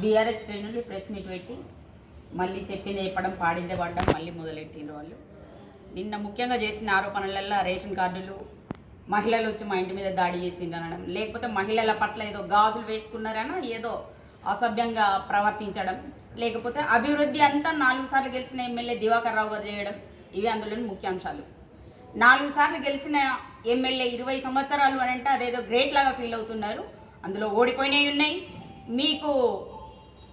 BRS శ్రేణులు press meet పెట్టి మళ్ళీ చెప్పింది చెప్పడం పాడిందే పడ్డం మళ్ళీ మొదలెట్టిండ్రు వాళ్ళు. నిన్న ముఖ్యంగా చేసిన ఆరోపణలల్లో రేషన్ కార్డులు మహిళలు వచ్చి మా ఇంటి మీద దాడి చేసిండ్రు అనడం లేకపోతే మహిళల పట్ల ఏదో గాజులు వేసుకున్నారనో ఏదో అసభ్యంగా ప్రవర్తించడం లేకపోతే అభివృద్ధి అంతా నాలుగు సార్లు గెలిచిన ఎమ్మెల్యే దివాకర్ రావు గారు చేయడం ఇవి అందులోని ముఖ్యాంశాలు నాలుగు సార్లు గెలిచిన ఎమ్మెల్యే ఇరవై సంవత్సరాలు అని అంటే అదేదో గ్రేట్ లాగా ఫీల్ అవుతున్నారు. అందులో ఓడిపోయినవి ఉన్నాయి. మీకు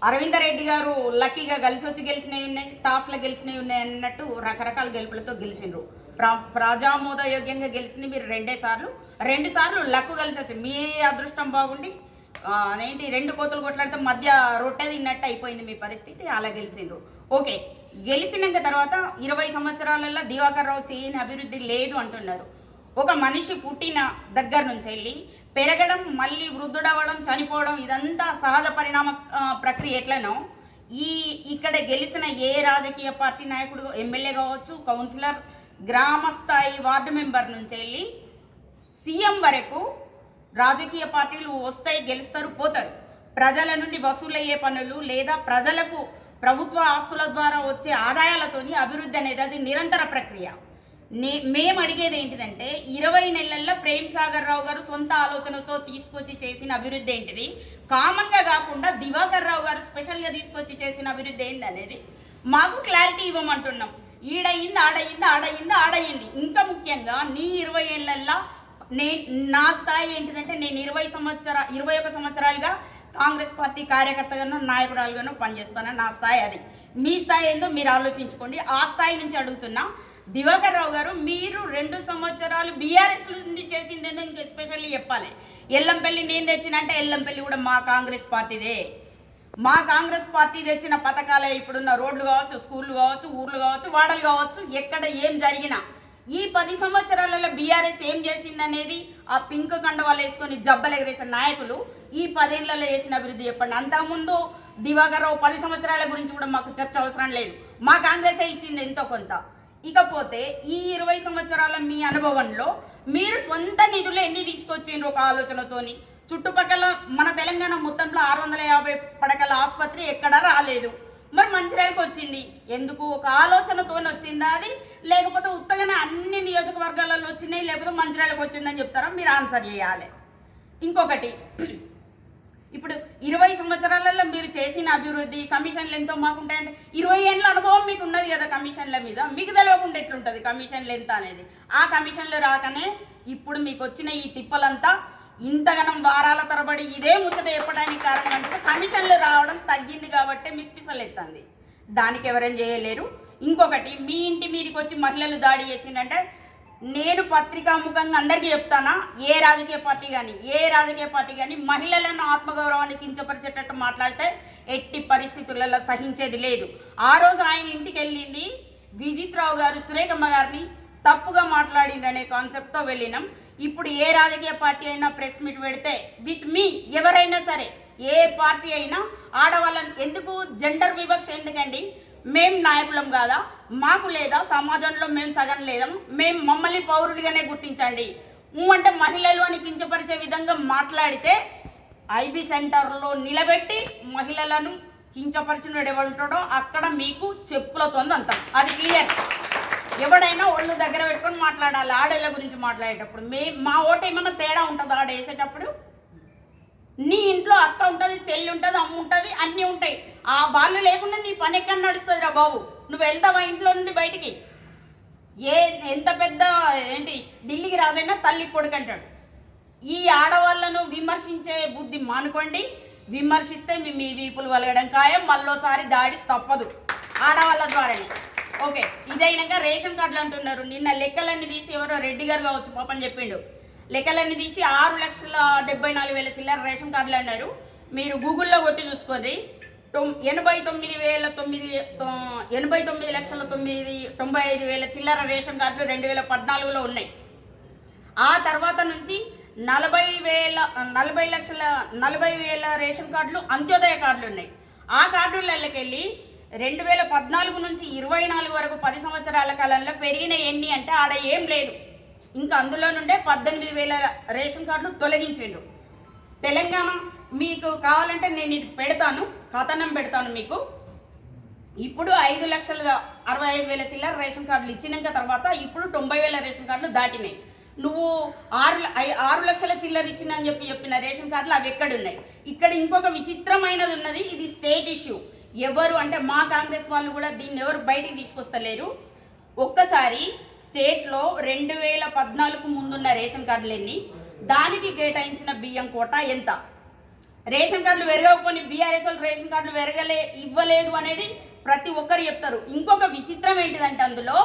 అరవింద రెడ్డి గారు లక్కీగా కలిసి వచ్చి గెలిచినవి ఉన్నాయి టాస్లో గెలిచినవి ఉన్నాయి అన్నట్టు రకరకాల గెలుపులతో గెలిచిండ్రు. ప్రా ప్రజామోదయోగ్యంగా గెలిచింది మీరు రెండే సార్లు రెండు సార్లు లక్కు కలిసి వచ్చి మీ అదృష్టం బాగుండి ఏంటి అదేంటి రెండు కోతులు కొట్లాడితే మధ్య రొట్టె తిన్నట్టు అయిపోయింది మీ పరిస్థితి అలా గెలిచిండ్రు. ఓకే గెలిచినాక తర్వాత ఇరవై సంవత్సరాలలో దివాకర్ రావు చేయని అభివృద్ధి లేదు అంటున్నారు. ఒక మనిషి పుట్టిన దగ్గర నుంచి వెళ్ళి పెరగడం మళ్ళీ వృద్ధుడవడం చనిపోవడం ఇదంతా సహజ పరిణామ ప్రక్రియ ఎట్లనో ఈ ఇక్కడ గెలిచిన ఏ రాజకీయ పార్టీ నాయకుడు ఎమ్మెల్యే కావచ్చు కౌన్సిలర్ గ్రామ స్థాయి వార్డు మెంబర్ నుంచి వెళ్ళి సీఎం వరకు రాజకీయ పార్టీలు వస్తాయి గెలుస్తారు పోతారు. ప్రజల నుండి వసూలయ్యే పనులు లేదా ప్రజలకు ప్రభుత్వ ఆస్తుల ద్వారా వచ్చే ఆదాయాలతోని అభివృద్ధి అనేది అది నిరంతర ప్రక్రియ. నే మేము అడిగేది ఏంటిదంటే ఇరవై నెలల్లో ప్రేమ్ సాగర్ రావు గారు సొంత ఆలోచనతో తీసుకొచ్చి చేసిన అభివృద్ధి ఏంటిది? కామన్గా కాకుండా దివాకర్ రావు గారు స్పెషల్గా తీసుకొచ్చి చేసిన అభివృద్ధి ఏంది అనేది మాకు క్లారిటీ ఇవ్వమంటున్నాం. ఈడయింది ఆడయింది ఆడయింది ఆడయింది. ఇంకా ముఖ్యంగా నీ ఇరవై ఏళ్ళల్లో నే నా స్థాయి ఏంటిదంటే నేను ఇరవై సంవత్సర ఇరవై ఒక సంవత్సరాలుగా కాంగ్రెస్ పార్టీ కార్యకర్తగాను నాయకురాలుగాను పనిచేస్తాను నా స్థాయి అది. మీ స్థాయి ఏందో మీరు ఆలోచించుకోండి. ఆ స్థాయి నుంచి అడుగుతున్నా దివాకర్ రావు గారు మీరు రెండు సంవత్సరాలు బీఆర్ఎస్ నుండి చేసింది ఏందో ఇంకా ఎస్పెషల్లీ చెప్పాలి. ఎల్లంపల్లి నేను తెచ్చిన అంటే ఎల్లంపల్లి కూడా మా కాంగ్రెస్ పార్టీదే. మా కాంగ్రెస్ పార్టీ తెచ్చిన పథకాలే ఇప్పుడున్న రోడ్లు కావచ్చు స్కూళ్ళు కావచ్చు ఊర్లు కావచ్చు వాడలు కావచ్చు ఎక్కడ ఏం జరిగినా. ఈ పది సంవత్సరాలలో బీఆర్ఎస్ ఏం చేసిందనేది ఆ పింక్ కండవాలు వేసుకొని జబ్బలు ఎగరేసిన నాయకులు ఈ పదేళ్ళలో చేసిన అభివృద్ధి చెప్పండి. అంతకుముందు దివాకర్ రావు పది సంవత్సరాల గురించి కూడా మాకు చర్చ అవసరం లేదు. మా కాంగ్రెసే ఇచ్చింది ఎంతో కొంత. ఇకపోతే ఈ ఇరవై సంవత్సరాల మీ అనుభవంలో మీరు సొంత నిధులు ఎన్ని తీసుకొచ్చిండ్రు ఒక ఆలోచనతోని? చుట్టుపక్కల మన తెలంగాణ మొత్తంలో ఆరు వందల యాభై పడకల ఆసుపత్రి ఎక్కడా రాలేదు. మరి మంచిర్యాలకు వచ్చింది. ఎందుకు? ఒక ఆలోచనతో వచ్చిందా అది? లేకపోతే ఉత్తగానే అన్ని నియోజకవర్గాలలో వచ్చినాయి లేకపోతే మంచిర్యాలకు వచ్చిందని చెప్తారా? మీరు ఆన్సర్ చేయాలి. ఇంకొకటి ఇప్పుడు ఇరవై సంవత్సరాలలో మీరు చేసిన అభివృద్ధి కమిషన్లు ఎంతో మాకుంటాయంటే ఇరవై ఏళ్ళ అనుభవం మీకు ఉన్నది కదా కమిషన్ల మీద. మీకు తెలియకుండా ఎట్లుంటుంది కమిషన్లు ఎంత అనేది. ఆ కమిషన్లు రాకనే ఇప్పుడు మీకు వచ్చిన ఈ తిప్పలంతా ఇంతగనం వారాల తరబడి ఇదే ముచ్చట చెప్పడానికి కారణం అంటే కమిషన్లు రావడం తగ్గింది కాబట్టి మీకు పిసలెత్తంది. దానికి ఎవరేం చేయలేరు. ఇంకొకటి మీ ఇంటి మీదకి వచ్చి మహిళలు దాడి చేసిందంటే నేను పత్రికాముఖంగా అందరికీ చెప్తానా? ఏ రాజకీయ పార్టీ కానీ ఏ రాజకీయ పార్టీ కానీ మహిళలను ఆత్మగౌరవాన్ని కించపరిచేటట్టు మాట్లాడితే ఎట్టి పరిస్థితులలో సహించేది లేదు. ఆ రోజు ఆయన ఇంటికి వెళ్ళింది విజిత్రావు గారు సురేఖమ్మ గారిని తప్పుగా మాట్లాడిందనే కాన్సెప్ట్తో వెళ్ళినాం. ఇప్పుడు ఏ రాజకీయ పార్టీ అయినా ప్రెస్ మీట్ పెడితే విత్ మీ ఎవరైనా సరే ఏ పార్టీ అయినా ఆడవాళ్ళని ఎందుకు? జెండర్ వివక్ష ఎందుకండి? మేం నాయకులం కాదా? మాకు లేదా సమాజంలో మేము సగం లేదా మేము మమ్మల్ని పౌరులుగానే గుర్తించండి. అంటే మహిళలు అని కించపరిచే విధంగా మాట్లాడితే ఐబీ సెంటర్లో నిలబెట్టి మహిళలను కించపరిచినడు ఎవడుంటాడో అక్కడ మీకు చెప్పులతో అంత అది క్లియర్. ఎవడైనా ఒళ్ళు దగ్గర పెట్టుకొని మాట్లాడాలి ఆడేళ్ళ గురించి మాట్లాడేటప్పుడు. మే మా ఓటు ఏమన్నా తేడా ఉంటుందా ఆడ వేసేటప్పుడు? నీ ఇంట్లో అక్క ఉంటుంది చెల్లి ఉంటుంది అమ్మ ఉంటుంది అన్నీ ఉంటాయి. ఆ వాళ్ళు లేకుండా నీ పని ఎక్కడ నడుస్తుంది రా బాబు? నువ్వు వెళ్తావా ఇంట్లో నుండి బయటికి? ఏ ఎంత పెద్ద ఏంటి ఢిల్లీకి రాజైనా తల్లి కొడుకు అంటాడు. ఈ ఆడవాళ్ళను విమర్శించే బుద్ధి మానుకోండి. విమర్శిస్తే మీ మీ వీపులు వలగడం ఖాయం మళ్ళోసారి దాడి తప్పదు. ఆడవాళ్ళ ద్వారానే. ఓకే ఇదైనాక రేషన్ కార్డులు అంటున్నారు. నిన్న లెక్కలన్నీ తీసి ఎవరో రెడ్డి గారు కావచ్చు పాపని చెప్పిండు. లెక్కలన్నీ తీసి ఆరు లక్షల డెబ్బై నాలుగు వేల చిల్లర రేషన్ కార్డులు అన్నారు. మీరు గూగుల్లో కొట్టి చూసుకోండి. ఎనభై తొమ్మిది వేల తొమ్మిది ఎనభై తొమ్మిది లక్షల తొమ్మిది తొంభై ఐదు వేల చిల్లర రేషన్ కార్డులు రెండు వేల పద్నాలుగులో ఉన్నాయి. ఆ తర్వాత నుంచి నలభై వేల నలభై లక్షల నలభై వేల రేషన్ కార్డులు అంత్యోదయ కార్డులు ఉన్నాయి. ఆ కార్డులకెళ్ళి రెండు వేల పద్నాలుగు నుంచి ఇరవై నాలుగు వరకు పది సంవత్సరాల కాలంలో పెరిగిన ఎన్ని అంటే ఆడ ఏం లేదు. ఇంకా అందులో నుండే పద్దెనిమిది వేల రేషన్ కార్డులు తొలగించిండు తెలంగాణ మీకు కావాలంటే నేను ఇది పెడతాను కథనం పెడతాను మీకు. ఇప్పుడు ఐదు లక్షల అరవై ఐదు వేల చిల్లర రేషన్ కార్డులు ఇచ్చినాక తర్వాత ఇప్పుడు తొంభై వేల రేషన్ కార్డులు దాటినాయి. నువ్వు ఆరు ల- ఐ- ఆరు లక్షల చిల్లర ఇచ్చిన అని చెప్పి చెప్పిన రేషన్ కార్డులు అవి ఎక్కడున్నాయి? ఇక్కడ ఇంకొక విచిత్రమైనది ఉన్నది ఇది స్టేట్ ఇష్యూ. ఎవరు అంటే మా కాంగ్రెస్ వాళ్ళు కూడా దీన్ని ఎవరు బయటికి తీసుకొస్తలేరు. ఒక్కసారి స్టేట్లో రెండు వేల పద్నాలుగు ముందున్న రేషన్ కార్డులు ఎన్ని? దానికి కేటాయించిన బియ్యం కోట ఎంత? రేషన్ కార్డులు వెరగకపోని బీఆర్ఎస్ వాళ్ళు రేషన్ కార్డులు వెరగలే ఇవ్వలేదు అనేది ప్రతి ఒక్కరు చెప్తారు. ఇంకొక విచిత్రం ఏంటిదంటే అందులో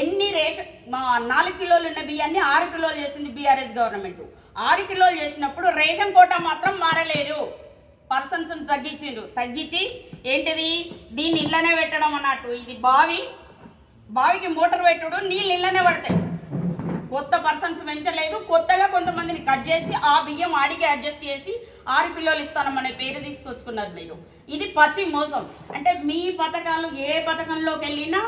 ఎన్ని రేషన్ మా నాలుగు కిలోలు ఉన్న బియ్యాన్ని ఆరు కిలోలు చేసింది బీఆర్ఎస్ గవర్నమెంట్. ఆరు కిలోలు చేసినప్పుడు రేషన్ కోట మాత్రం మారలేదు. పర్సన్స్ తగ్గించిండు తగ్గించి ఏంటిది? దీన్ని ఇళ్ళనే పెట్టడం అన్నట్టు. ఇది బావి బావికి మోటార్ పెట్టుడు నీళ్ళు ఇళ్ళనే పడతాయి. కొత్త పర్సన్స్ పెంచలేదు కొత్తగా కొంతమందిని కట్ చేసి ఆ బియ్యం ఆడికి అడ్జస్ట్ చేసి ఆరు కిలోలు ఇస్తానమనే పేరు తీసుకొచ్చుకున్నారు మీరు. ఇది పచ్చి మోసం. అంటే మీ పథకాలు ఏ పథకంలోకి వెళ్ళినా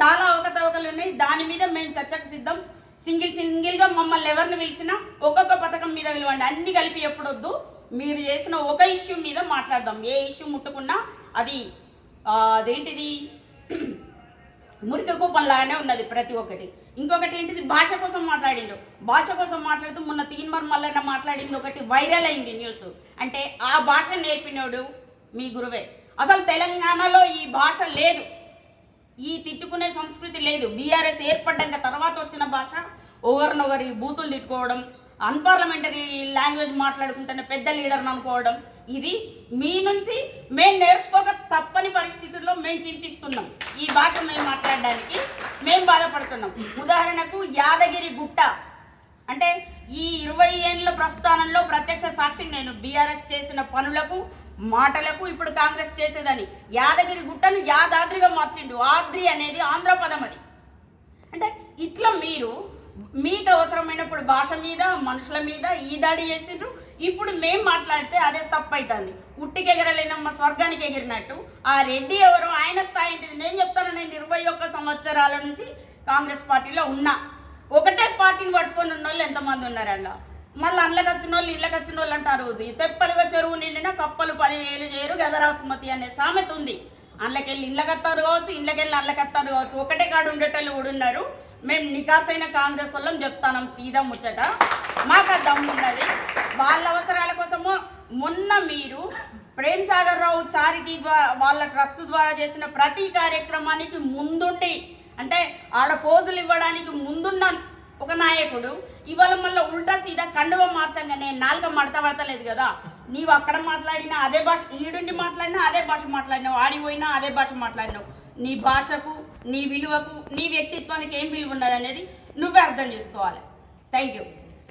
చాలా అవకతవకలు ఉన్నాయి. దాని మీద మేము చర్చకు సిద్ధం. సింగిల్ సింగిల్గా మమ్మల్ని ఎవరిని పిలిచినా ఒక్కొక్క పథకం మీద పిలవండి అన్ని కలిపి ఎప్పుడొద్దు? మీరు చేసిన ఒక ఇష్యూ మీద మాట్లాడదాం. ఏ ఇష్యూ ముట్టుకున్నా అది అదేంటిది? మురికి కూపంలాగానే ఉన్నది ప్రతి ఒక్కటి. ఇంకొకటి ఏంటిది? భాష కోసం మాట్లాడిండు. భాష కోసం మాట్లాడుతూ మొన్న తీన్మర్ మల్లన్న మాట్లాడింది ఒకటి వైరల్ అయింది న్యూస్. అంటే ఆ భాష నేర్పినోడు మీ గురువే. అసలు తెలంగాణలో ఈ భాష లేదు. ఈ తిట్టుకునే సంస్కృతి లేదు. బీఆర్ఎస్ ఏర్పడ్డాక తర్వాత వచ్చిన భాష ఒకరినొకరి బూతులు తిట్టుకోవడం అన్పార్లమెంటరీ లాంగ్వేజ్ మాట్లాడుకుంటున్న పెద్ద లీడర్ని అనుకోవడం ఇది మీ నుంచి మేము నేర్చుకోక తప్పని పరిస్థితుల్లో మేము చింతిస్తున్నాం. ఈ భాష మేము మాట్లాడడానికి మేము బాధపడుతున్నాం. ఉదాహరణకు యాదగిరి గుట్ట. అంటే ఈ ఇరవై ఏళ్ళ ప్రస్థానంలో ప్రత్యక్ష సాక్షి నేను. బీఆర్ఎస్ చేసిన పనులకు మాటలకు ఇప్పుడు కాంగ్రెస్ చేసేదని. యాదగిరి గుట్టను యాదాద్రిగా మార్చిండు. ఆద్రి అనేది ఆంధ్ర పదం అది. అంటే ఇట్లా మీరు మీకు అవసరమైనప్పుడు భాష మీద మనుషుల మీద ఈ దాడి చేసిండ్రు. ఇప్పుడు మేము మాట్లాడితే అదే తప్పు అవుతుంది ఉట్టికి ఎగరలేనమ్మ స్వర్గానికి ఎగిరినట్టు. ఆ రెడ్డి ఎవరు ఆయన స్థాయి ఏంటిది? నేను చెప్తాను నేను ఇరవై ఒక్క సంవత్సరాల నుంచి కాంగ్రెస్ పార్టీలో ఉన్నా. ఒకటే పార్టీని పట్టుకొని ఉన్న వాళ్ళు ఎంతమంది ఉన్నారు అలా మళ్ళీ అండ్లకు వచ్చిన వాళ్ళు ఇళ్ళకి వచ్చిన వాళ్ళు అంటారు తెప్పలుగా చెరువు నిండిన కప్పలు పదివేలు చేయరు గదరా సుమతి అనే సామెత ఉంది. అండ్లకెళ్ళి ఇళ్ళకత్తారు కావచ్చు ఇళ్ళకెళ్ళి వస్తారు కావచ్చు. ఒకటే కాడు ఉండేటోళ్ళు కూడా ఉన్నారు. మేము నికాసైన కాంగ్రెస్ వాళ్ళం చెప్తాను సీదా ముచ్చట. మాకు దమ్ము ఉన్నది వాళ్ళ అవసరాల కోసము మొన్న మీరు ప్రేమ్ సాగర్ రావు చారిటీ ద్వారా వాళ్ళ ట్రస్ట్ ద్వారా చేసిన ప్రతి కార్యక్రమానికి ముందుండి అంటే ఆడ ఫోజులు ఇవ్వడానికి ముందున్న ఒక నాయకుడు ఇవాళ మళ్ళీ ఉల్టా సీదా కండువ మార్చంగానే నాలుక మడత పడతలేదు కదా. నీవు అక్కడ మాట్లాడినా అదే భాష ఈడుండి మాట్లాడినా అదే భాష మాట్లాడినావు ఆడిపోయినా అదే భాష మాట్లాడినావు. నీ భాషకు నీ విలువకు నీ వ్యక్తిత్వానికి ఏం విలువ ఉండదు అనేది నువ్వే అర్థం చేసుకోవాలి. Thank you